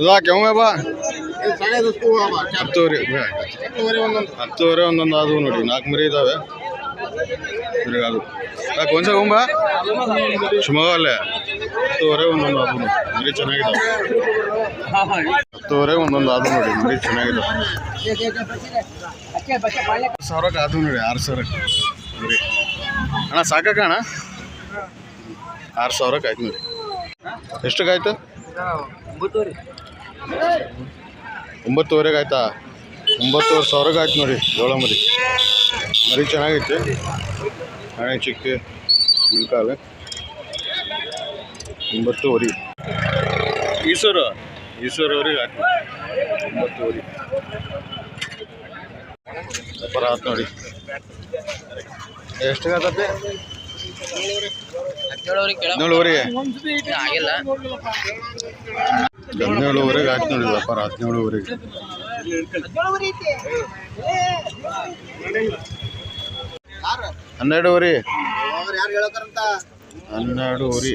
ಇದಾ ಕೆಮ್ಮ ಬಾ ಹತ್ತುವರೆ ಹತ್ತುವರೆ ಒಂದೊಂದು. ಆದವು ನೋಡಿ ನಾಲ್ಕು ಮರಿ ಇದಾವೆ. ಮರಿ ಅದು. ಯಾಕೆ ಒಂದ್ಸ ಗೊಂಬ ಶಿವಮೊಗ್ಗ ಅಲ್ಲೇ. ಹತ್ತುವರೆ ಒಂದೊಂದು ಆದವು ನೋಡಿ ಮರಿ ಚೆನ್ನಾಗಿದ್ದಾವೆ ಹತ್ತುವರೆ ಒಂದೊಂದು ಆದವು ನೋಡಿ ಮರಿ ಚೆನ್ನಾಗಿದ್ದಾವೆ ಸಾವಿರಕ್ಕೆ ಆದವು ನೋಡಿ ಆರು ಸಾವಿರಕ್ಕೆ ಮರಿ. ಅಣ್ಣ ಸಾಕಕ್ಕ ಅಣ್ಣ? ಆರು ಸಾವಿರಕ್ಕೆ ಆಯ್ತು ನೋಡಿ. ಎಷ್ಟಕ್ಕೆ ಆಯ್ತು? ಒಂಬತ್ತುವರೆಗೆ ಆಯ್ತಾ? ಒಂಬತ್ತುವರೆ ಸಾವಿರಗೆ ಆಯ್ತು ನೋಡಿ ಜೋಳ ಮರಿ ಮರಿ ಚೆನ್ನಾಗೈತೆ. ಹಣೆ ಚಿಕ್ಕ ಬಿಳ್ಕಾಲ ಒಂಬತ್ತುವರೆ. ಈಶ್ವರ? ಈಶ್ವರವ್ರಿಗೆ ಆಯ್ತು. ಒಂಬತ್ತುವರೆ. ವ್ಯಾಪಾರ ಆಯ್ತು ನೋಡಿ. ಎಷ್ಟಿಗೆ ಆತತ್ತೆ ಹದಿನೇಳುವರೆಗೆ ಆಗಿಲ್ಲ. ಹದಿನೇಳುವರೆಗೆ ಆಯ್ತು ನೋಡಿ ವ್ಯಾಪಾರ, ಹದಿನೇಳುವರೆಗೆ. ಹನ್ನೆರಡುವರೆ. ಹನ್ನೆರಡುವರೆ.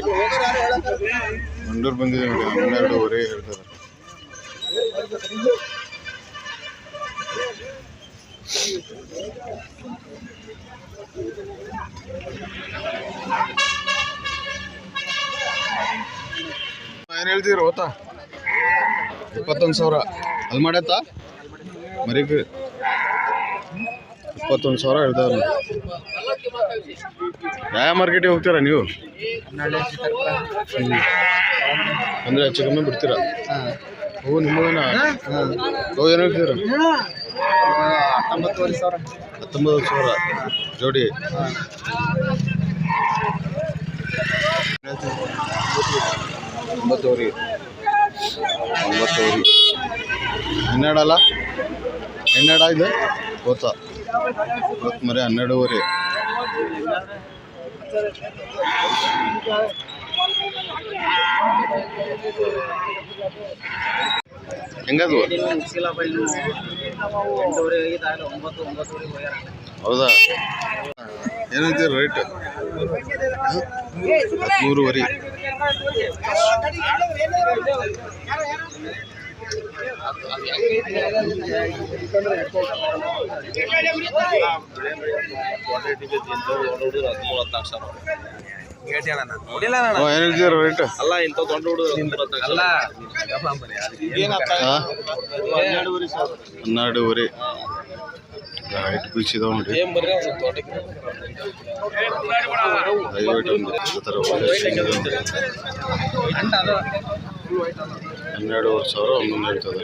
ಮಂಡೂರು ಬಂದಿದೆ ನೋಡಿ, ಹನ್ನೆರಡುವರೆ ಹೇಳ್ತಾರೆ. ಏನು ಹೇಳ್ತೀರ ಓತಾ ಇಪ್ಪತ್ತೊಂದು ಸಾವಿರ. ಅಲ್ಲಿ ಮಾಡತ್ತಾ ಮರಿ ಇಪ್ಪತ್ತೊಂದು ಸಾವಿರ ಹೇಳ್ತಾರ ಯಾವ ಮಾರ್ಕೆಟಿಗೆ ಹೋಗ್ತೀರಾ ನೀವು? ಅಂದರೆ ಹೆಚ್ಚು ಕಮ್ಮಿ ಬಿಡ್ತೀರಾ? ಹೂ ನಿಮ್ಮ ಹೂ ಏನು ಹೇಳ್ತೀರ? ಹತ್ತೊಂಬತ್ತುವರೆ ಸಾವಿರ ಹತ್ತೊಂಬತ್ತು ಸಾವಿರ. ಜೋಡಿ. ಒಂಬತ್ತುವರೆ ಒಂಬತ್ತುವರೆ ಹನ್ನೆರಡಲ್ಲ? ಹನ್ನೆರಡು ಇದೆ? ಗೊತ್ತಾ. ಇವತ್ತು ಮರಿ ಹನ್ನೆರಡೂವರೆ. ಹೆಂಗದು? ಒಂಬತ್ತು ಹೌದಾ? ಏನಂತ ರೇಟ್ ಹದಿಮೂರುವರೆ. ರೇಟ್ ಅಲ್ಲ ಇಂಥ ದೊಡ್ಡ ಹುಡುಗರು ಅಲ್ಲ ಹನ್ನೆರಡುವರೆ. ಹೈಟ್ ನೋಡಿ ಒಂದ್ ಥರ ಒಂದು ಅಂಟ ಅದ ಹನ್ನೆರಡುವರೆ ಸಾವಿರ ಒಂದೊಂದು ಹೇಳ್ತದೆ.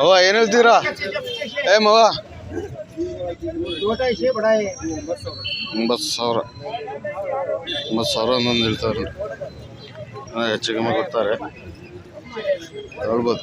ಅವ್ವ ಏನು ಹೇಳ್ತೀರಾ? ಏ ಮವ. ಒಂಬತ್ತು ಸಾವಿರ. ಒಂಬತ್ತು ಸಾವಿರ ಒಂದೊಂದು ಹೇಳ್ತಾರೆ. ನೋಡಿ ಹೆಚ್ಚು ಕಮ್ಮಿ ಕೊಡ್ತಾರೆ. ಹೇಳ್ಬೋದು.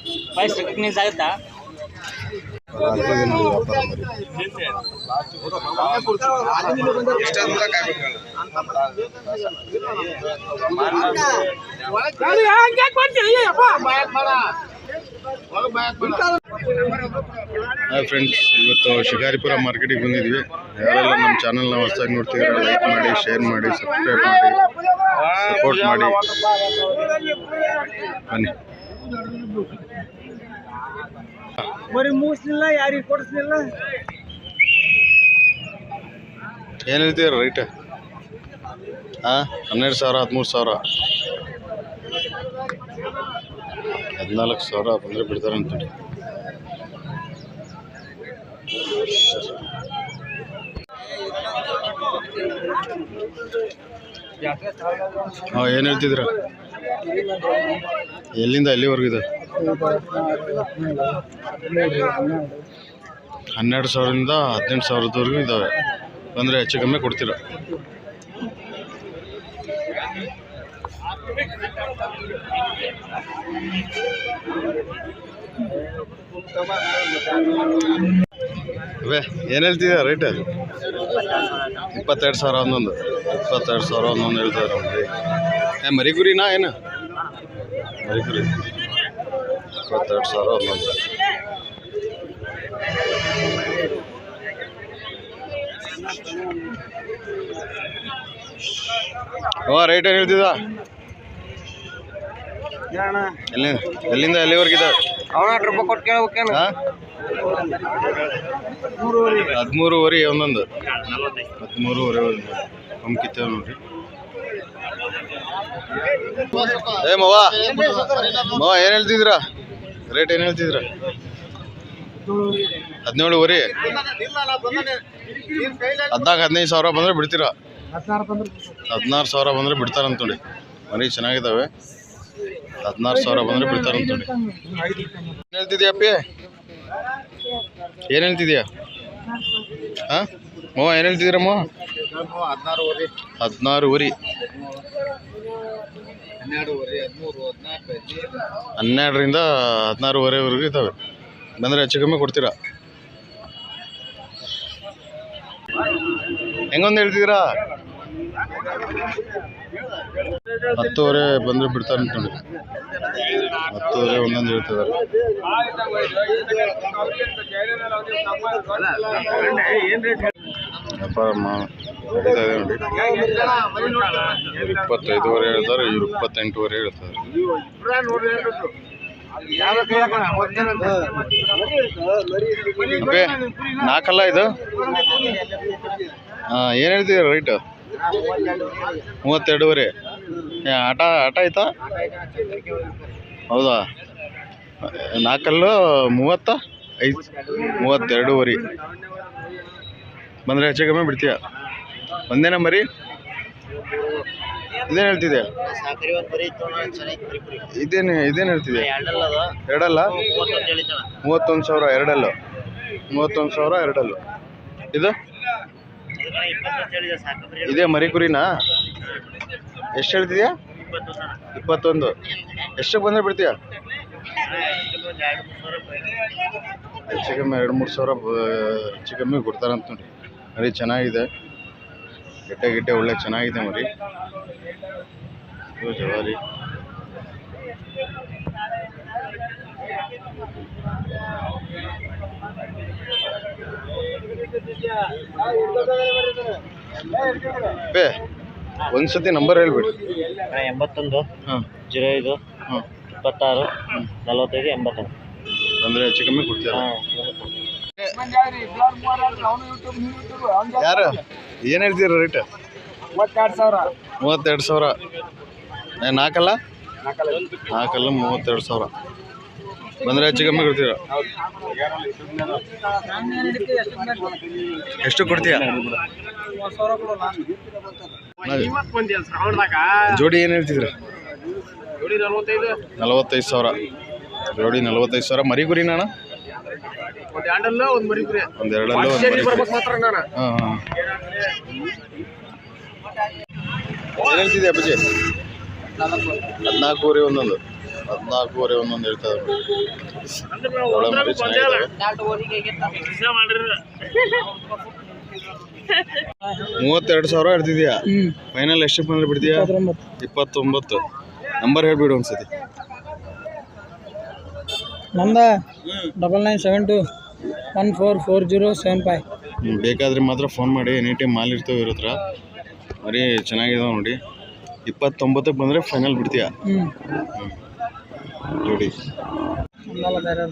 ಹಾಯ್ ಫ್ರೆಂಡ್ಸ್ ಇವತ್ತು ಶಿಕಾರಿಪುರ ಮಾರ್ಕೆಟಿಗೆ ಬಂದಿದ್ವಿ. ಯಾರೆಲ್ಲ ನಮ್ಮ ಚಾನಲ್ನ ಹೊಸದಾಗಿ ನೋಡ್ತೀವಿ ಲೈಕ್ ಮಾಡಿ ಶೇರ್ ಮಾಡಿ ಸಬ್ಸ್ಕ್ರೈಬ್ ಮಾಡಿ ಸಪೋರ್ಟ್ ಮಾಡಿ. ಬನ್ನಿ. ಬರೀ ಮೂಸ್ಲಿಲ್ಲ ಯಾರಿಗೆ ಕೊಡಿಸ್ಲಿಲ್ಲ. ಏನು ಹೇಳ್ತೀರ ರೈಟ್ ಹಾಂ ಹನ್ನೆರಡು ಸಾವಿರ ಹದಿಮೂರು ಸಾವಿರ. ಹದಿನಾಲ್ಕು ಸಾವಿರ ಬಂದರೆ ಬಿಡ್ತಾರೆ ಅಂತೇಳಿ ಹಾಂ, ಏನು ಹೇಳ್ತಿದ್ದೀರ? ಎಲ್ಲಿಂದ ಎಲ್ಲಿವರೆಗೂ ಇದೆ? ಹನ್ನೆರಡು ಸಾವಿರದಿಂದ ಹದಿನೆಂಟು ಸಾವಿರದವರೆಗೂ ಇದ್ದಾವೆ. ಬಂದರೆ ಹೆಚ್ಚು ಕಮ್ಮಿ ಕೊಡ್ತೀರ? ಅವೇ ಏನು ಹೇಳ್ತಿದ್ಯಾ ರೇಟ್ ಇಪ್ಪತ್ತೆರಡು ಸಾವಿರ ಒಂದೊಂದು. ಇಪ್ಪತ್ತೆರಡು ಸಾವಿರ ಒಂದೊಂದು ಹೇಳ್ತಾರೆ ಏ ಮರಿಗುರಿನಾ ಏನು? ಮರಿಗುರಿ. ಇಪ್ಪತ್ತೆರಡು ಸಾವಿರ ಒಂದೊಂದು. ಅವ ರೇಟ್ ಏನು ಹೇಳ್ತಿದ್ದ ಎಲ್ಲಿಂದ ಎಲ್ಲಿಂದ ಎಲ್ಲಿವರೆಗಿದೆ ಅವನ ರೂಪಾಯಿ ಕೊಟ್ಟು ಕೇಳ್ಬೇಕೇನು ಹದಿಮೂರುವರೆ ಒಂದೊಂದು. ಹದಿಮೂರುವರೆ ಒಂದು ಹಮ್ಕಿತ್ತೇವೆ ನೋಡ್ರಿ. ಏ ಮವ ಮವ ಏನು ಹೇಳ್ತಿದ್ರ ರೇಟ್ ಏನು ಹೇಳ್ತಿದ್ರ ಹದಿನೇಳುವರೆ. ಹದಿನಾಲ್ಕು, ಹದಿನೈದು ಸಾವಿರ ಬಂದರೆ ಬಿಡ್ತೀರಾ? ಹದಿನಾರು ಸಾವಿರ ಬಂದರೆ ಬಿಡ್ತಾರಂತ ನೋಡಿ. ಮರಿ ಚೆನ್ನಾಗಿದ್ದಾವೆ ಹದಿನಾರು ಸಾವಿರ ಬಂದರೆ ಏನು ಹೇಳ್ತಿದ್ಯಾ ಅಪ್ಪಿ? ಏನು ಹೇಳ್ತಿದ್ಯಾ? ಹಾಂ? ಮೋ ಏನು ಹೇಳ್ತಿದ್ದೀರಮ್ಮ ಹದಿನಾರುವರೆ. ಊರಿ ಹದಿಮೂರು ಹದಿನಾಲ್ಕು ಹನ್ನೆರಡರಿಂದ ಹದಿನಾರುವರೆವರೆಗೂ ಇದ್ದಾವೆ. ಬಂದರೆ ಹೆಚ್ಚು ಕಮ್ಮಿ ಕೊಡ್ತೀರಾ? ಹೆಂಗೊಂದು ಹೇಳ್ತಿದ್ದೀರಾ? ಹತ್ತುವರೆ ಬಂದರೆ ಬಿಡ್ತಾರೆ ಅಂತ ನೋಡಿ. ಹತ್ತುವರೆ ಒಂದೊಂದು ಹೇಳ್ತಿದ್ದಾರೆ. ಇಪ್ಪತ್ತೈದುವರೆ ಹೇಳ್ತಾರೆ, ಇವ್ರು ಇಪ್ಪತ್ತೆಂಟುವರೆ ಹೇಳ್ತಾರೆ. ನಾಲ್ಕಲ್ಲ ಇದು? ಹಾಂ, ಏನು ರೇಟ್ ರೈಟು ಮೂವತ್ತೆರಡುವರೆ. ಆಟ ಆಟ ಆಯ್ತಾ? ಹೌದಾ? ನಾಲ್ಕಲ್ಲು ಮೂವತ್ತ? ಐದು, ಮೂವತ್ತೆರಡೂವರೆ. ಬಂದರೆ ಹೆಚ್ಚು ಕಮ್ಮಿ ಬಿಡ್ತೀಯ? ಒಂದೇನ ಮರಿ? ಇದೇನು ಹೇಳ್ತಿದೆ ಒಂದು ಇದೇನು ಇದೇನು ಹೇಳ್ತಿದೆ ಎರಡಲ್ಲ? ಮೂವತ್ತೊಂದು ಸಾವಿರ, ಎರಡಲ್ಲು. ಮೂವತ್ತೊಂದು ಸಾವಿರ, ಎರಡಲ್ಲು. ಇದು? ಇದೇ ಮರಿ ಕುರಿನಾ ಎಷ್ಟು ಹೇಳ್ತಿದ್ಯಾ? ಇಪ್ಪತ್ತೊಂದು. ಎಷ್ಟಕ್ಕೆ ಬಂದರೆ ಬಿಡ್ತೀಯಾ? ಹೆಚ್ಚು ಕಮ್ಮಿ ಎರಡು ಮೂರು ಸಾವಿರ ಹೆಚ್ಚು ಕಮ್ಮಿ ಕೊಡ್ತಾರಂತ ನೋಡಿ. ಮರಿ ಚೆನ್ನಾಗಿದೆ. ಗಿಟ್ಟೆ ಗಿಟ್ಟೆ ಒಳ್ಳೆ ಚೆನ್ನಾಗಿದೆ ಮರಿ. ಜವಾರಿ. ಬೇ ಒಂದ್ಸತಿ ನಂಬರ್ ಹೇಳ್ಬಿಡಿ. ಎಂಬತ್ತೊಂದು ಹಾಂ ಜೀರೋ ಐದು ಹಾಂ ಇಪ್ಪತ್ತಾರು ನಲವತ್ತೈದು ಎಂಬತ್ತೊಂದು. ಅಂದರೆ ಹೆಚ್ಚು ಕಮ್ಮಿ ಕೊಡ್ತೀರಾ? ಹಾಂ ಯಾರು? ಏನು ಹೇಳ್ತೀರ ರೇಟ್ ಮೂವತ್ತೆರಡು ಸಾವಿರ. ಮೂವತ್ತೆರಡು ಸಾವಿರ. ನಾಲ್ಕಲ್ಲ? ನಾಲ್ಕಲ್ಲ ಮೂವತ್ತೆರಡು ಸಾವಿರ. ಬಂದರೆ ಹೆಚ್ಚು ಕಮ್ಮಿ ಕೊಡ್ತೀರಾ? ಎಷ್ಟು ಕೊಡ್ತೀಯ? ಜೋಡಿ ಏನು ಹೇಳ್ತಿದ್ರ ನಲವತ್ತೈದು ಸಾವಿರ. ಜೋಡಿ ನಲವತ್ತೈದು ಸಾವಿರ. ಮರಿ ಗುರಿ ನಾನು? ಒಂದು ಎರಡಲ್ಲೂ ಹಾಂ ಹಾಂ. ಏನು ಹೇಳ್ತಿದ್ದೆ ಅಪ್ಪಾಜಿ? ಹದಿನಾಲ್ಕೂವರೆ ಒಂದೊಂದು. ಹದಿನಾಲ್ಕೂವರೆ ಒಂದೊಂದು ಹೇಳ್ತಾ ಇದ್ದಾರೆ. ಮೂವತ್ತೆರಡು ಸಾವಿರ ಹೇಳ್ತಿದ್ಯಾ ಫೈನಲ್ ಎಷ್ಟು ಬಂದ್ರೆ ಬಿಡ್ತೀಯಾ? ಇಪ್ಪತ್ತೊಂಬತ್ತು. ನಂಬರ್ ಹೇಳ್ಬಿಡು ಒಂದ್ಸತಿ. ನಂದ double nine seven two one four four zero seven five ಬೇಕಾದ್ರೆ ಮಾತ್ರ ಫೋನ್ ಮಾಡಿ ಎನಿ ಟೈಮ್ ಮಾಲ್ ಇರ್ತವೆ ಇವ್ರ ಹತ್ರ. ಮರಿ ಚೆನ್ನಾಗಿದಾವೆ ನೋಡಿ. ಇಪ್ಪತ್ತೊಂಬತ್ತಕ್ಕೆ ಬಂದರೆ ಫೈನಲ್ ಬಿಡ್ತೀಯಾ? ಹ್ಞೂ ಜೋಡಿ ನಾಲ್ಕು ಬೇರೆ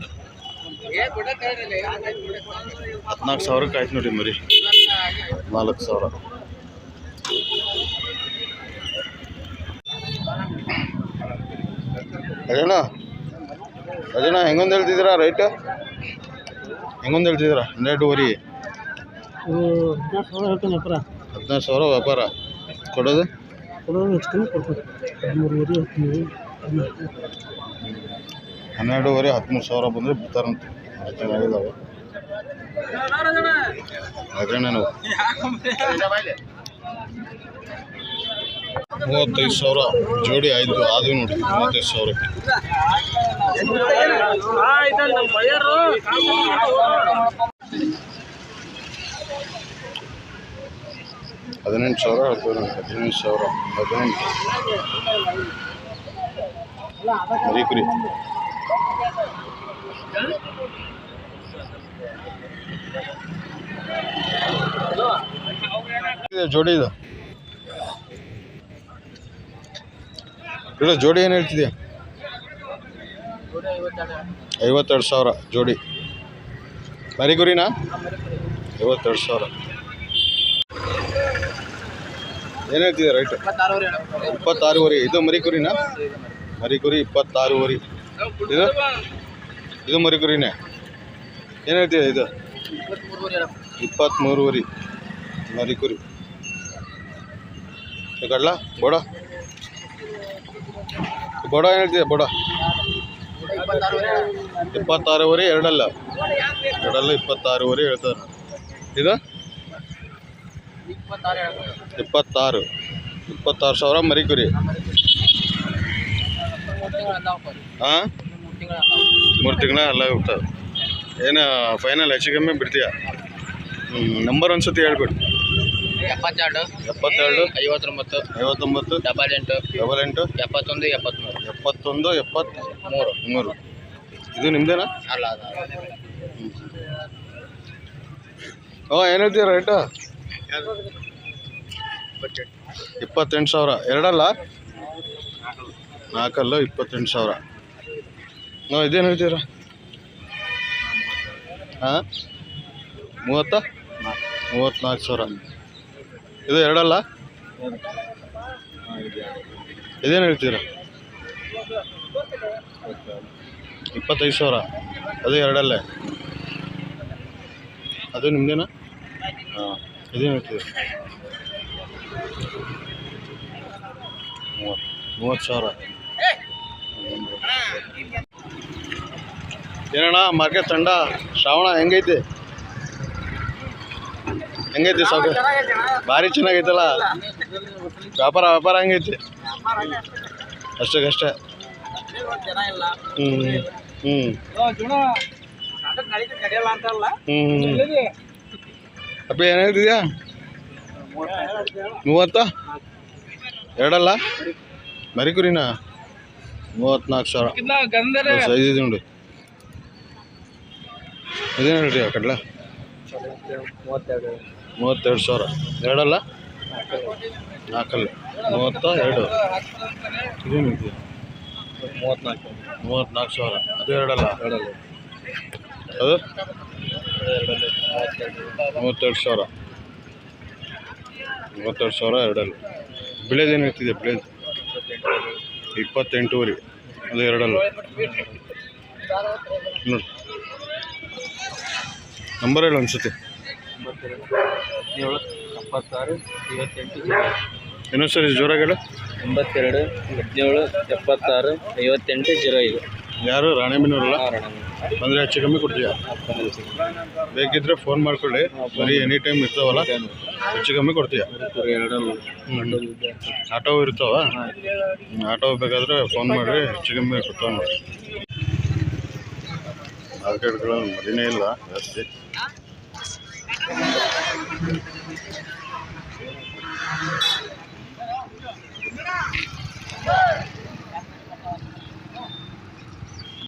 ಹದಿನಾಲ್ಕು ಸಾವಿರಕ್ಕೆ ಆಯ್ತು ನೋಡಿ ಮರಿ. ನಾಲ್ಕು ಸಾವಿರ. ಅದೇನ ಅದೇನ ಹೆಂಗೊಂದು ಹೇಳ್ತಿದ್ದೀರಾ ರೈಟ್ ಹೆಂಗೊಂದು ಹೇಳ್ತಿದ್ದೀರಾ? ಹನ್ನೆರಡುವರೆ ಹದಿನಾರು ಸಾವಿರ ವ್ಯಾಪಾರ. ಕೊಡೋದು? ಹೆಚ್ಚು ಕಮ್ಮಿ ಹದಿಮೂರುವರೆ ಹದಿನಾಲ್ಕು. ಹನ್ನೆರಡೂವರೆ ಹದಿಮೂರು ಸಾವಿರ ಬಂದರೆ ಬಿಡ್ತಾರಂತೆ ಚೆನ್ನಾಗಿದ್ದಾವೆ ಮೂವತ್ತೈದು ಸಾವಿರ ಜೋಡಿ ಆಯ್ತು ಆದ್ವಿ ನೋಡಿ ಮೂವತ್ತೈದು ಸಾವಿರಕ್ಕೆ ಹದಿನೆಂಟು ಸಾವಿರ ಹೇಳ್ತೀವಿ ನೋಡಿ ಹದಿನೆಂಟು ಸಾವಿರ, ಹದಿನೆಂಟು. ಮರಿ ಕುರಿ. ಜೋಡಿ ಇದು. ಇಲ್ಲ, ಜೋಡಿ ಏನು ಹೇಳ್ತಿದ್ಯಾ? ಐವತ್ತೆರಡು ಸಾವಿರ ಜೋಡಿ. ಮರಿಗುರಿನಾ ಐವತ್ತೆರಡು ಸಾವಿರ. ಏನು ಹೇಳ್ತಿದೆ ರೈಟ್ ಇಪ್ಪತ್ತಾರೂವರೆ. ಇದು ಮರಿಕುರಿನಾ? ಮರಿಕುರಿ ಇಪ್ಪತ್ತಾರೂವರೆ. ಇದು? ಇದು ಮರಿಕುರಿನೇ? ಏನು ಹೇಳ್ತಿದೆ ಇದು? ಇಪ್ಪತ್ತ್ಮೂರುವರೆ ಮರಿಕುರಿ. ಕಡ್ಲ, ಬೋಡ. ಬೋಡ ಏನು ಹೇಳ್ತಿದೆ ಬೋಡ. ಇಪ್ಪತ್ತಾರೂವರೆ, ಎರಡಲ್ಲ. ಎರಡಲ್ಲ, ಇಪ್ಪತ್ತಾರೂವರೆ ಹೇಳ್ತಾರೆ. ಇದು? ಇಪ್ಪತ್ತಾರು ಇಪ್ಪತ್ತಾರು. ಸಾವಿರ ಮರಿಕುರಿ. ಹಾಂ ಮೂರು ತಿಂಗಳ ಎಲ್ಲ ಹೋಗ್ತವೆ ಏನು ಫೈನಲ್ ಹೆಚ್ಚು ಕಮ್ಮಿ ಬಿಡ್ತೀಯ? ಹ್ಞೂ ನಂಬರ್ ಒಂದ್ಸತಿ ಹೇಳ್ಬಿಡು. ಎಪ್ಪತ್ತೆರಡು ಎಪ್ಪತ್ತೆರಡು ಐವತ್ತೊಂಬತ್ತು ಐವತ್ತೊಂಬತ್ತು ಡಬಲ್ ಎಂಟು ಡಬಲ್ ಎಂಟು ಎಪ್ಪತ್ತೊಂದು ಎಪ್ಪತ್ತ್ಮೂರು. ಎಪ್ಪತ್ತೊಂದು ಎಪ್ಪತ್ತು ಮೂರು. ಮೂರು. ಇದು ನಿಮ್ಮದೇನಾ ಅಲ್ಲ ಅದ ಹಾಂ ಏನು ಹೇಳ್ತೀರ ರೇಟು? ಇಪ್ಪತ್ತೆಂಟು ಸಾವಿರ. ಎರಡಲ್ಲ? ನಾಲ್ಕಲ್ಲ, ಇಪ್ಪತ್ತೆಂಟು ಸಾವಿರ. ನಾವು ಇದೇನು ಹೇಳ್ತೀರ? ಹಾಂ? ಮೂವತ್ತ? ಮೂವತ್ತ್ನಾಲ್ಕು ಸಾವಿರ. ಇದು ಎರಡಲ್ಲ? ಇದೇನು ಹೇಳ್ತೀರ? ಇಪ್ಪತ್ತೈದು ಸಾವಿರ. ಅದು ಎರಡಲ್ಲೇ. ಅದು ನಿಮ್ದೇನಾ? ಹಾಂ. ಮೂವತ್ತು ಸಾವಿರ. ಏನಣ್ಣ ಮಾರ್ಕೆಟ್ ತಂಡ ಶ್ರಾವಣ ಹೆಂಗೈತಿ? ಹೆಂಗೈತಿ ಸಾಕು? ಭಾರಿ ಚೆನ್ನಾಗೈತಲ್ಲ? ವ್ಯಾಪಾರ ವ್ಯಾಪಾರ ಹೆಂಗೈತಿ? ಅಷ್ಟಕ್ಕಷ್ಟೇ. ಹ್ಞೂ ಹ್ಞೂ ಹ್ಞೂ ಹ್ಞೂ ಅಪ್ಪ ಏನು ಹೇಳ್ತಿದ್ಯಾ? ಮೂವತ್ತ? ಎರಡಲ್ಲ? ಮರಿಕುರಿನಾ ಮೂವತ್ನಾಲ್ಕು ಸಾವಿರ. ಸೈಜ್ ಇದೆ ನೋಡಿ. ಇದೇನು ಕಡ್ಲ ಮೂವತ್ತೆರಡು ಸಾವಿರ. ಎರಡಲ್ಲ? ನಾಲ್ಕಲ್ಲ. ಮೂವತ್ತ ಎರಡು? ಇದೇನು ಮೂವತ್ನಾಲ್ಕು. ಮೂವತ್ನಾಲ್ಕು ಸಾವಿರ. ಅದು ಎರಡಲ್ಲ. ಅದು? ಮೂವತ್ತೆರಡು ಸಾವಿರ. ಮೂವತ್ತೆರಡು ಸಾವಿರ ಎರಡಲ್ಲ. ಬೆಳೆದು ಇರ್ತಿದೆ ಬೆಳೆದು ಇಪ್ಪತ್ತೆಂಟೂವರೆ. ಅದು ಎರಡಲ್ಲ. ನೋಡಿ. ನಂಬರ್ ಹೇಳು ಅನ್ಸುತ್ತೆ. ಎಪ್ಪತ್ತಾರು ಇನ್ನೊಂದು ಸರಿ ಜೋರಾಗಿ ಎಂಬತ್ತೆರಡು, ಹದಿನೇಳು, ಎಪ್ಪತ್ತಾರು, ಐವತ್ತೆಂಟು, ಜೀರೋ ಐದು. ಯಾರು? ರಾಣೆಬೆನ್ನೂರಲ್ಲ ಅಂದರೆ ಹೆಚ್ಚು ಕಮ್ಮಿ ಕೊಡ್ತೀಯಾ? ಬೇಕಿದ್ದರೆ ಫೋನ್ ಮಾಡ್ಕೊಳ್ಳಿ. ಬರೀ ಎನಿ ಟೈಮ್ ಇರ್ತಾವಲ್ಲ ಹೆಚ್ಚು ಕಮ್ಮಿ ಕೊಡ್ತೀಯಾ? ಆಟೋ ಇರ್ತಾವ? ಆಟೋ ಬೇಕಾದರೆ ಫೋನ್ ಮಾಡಿರಿ ಹೆಚ್ಚು ಕಮ್ಮಿ ಕೊಡ್ತಾವೆ ನೋಡಿ ಮಾರ್ಕೆಟ್ಗಳ ಮರಿನೇ ಇಲ್ಲ ಜಾಸ್ತಿ.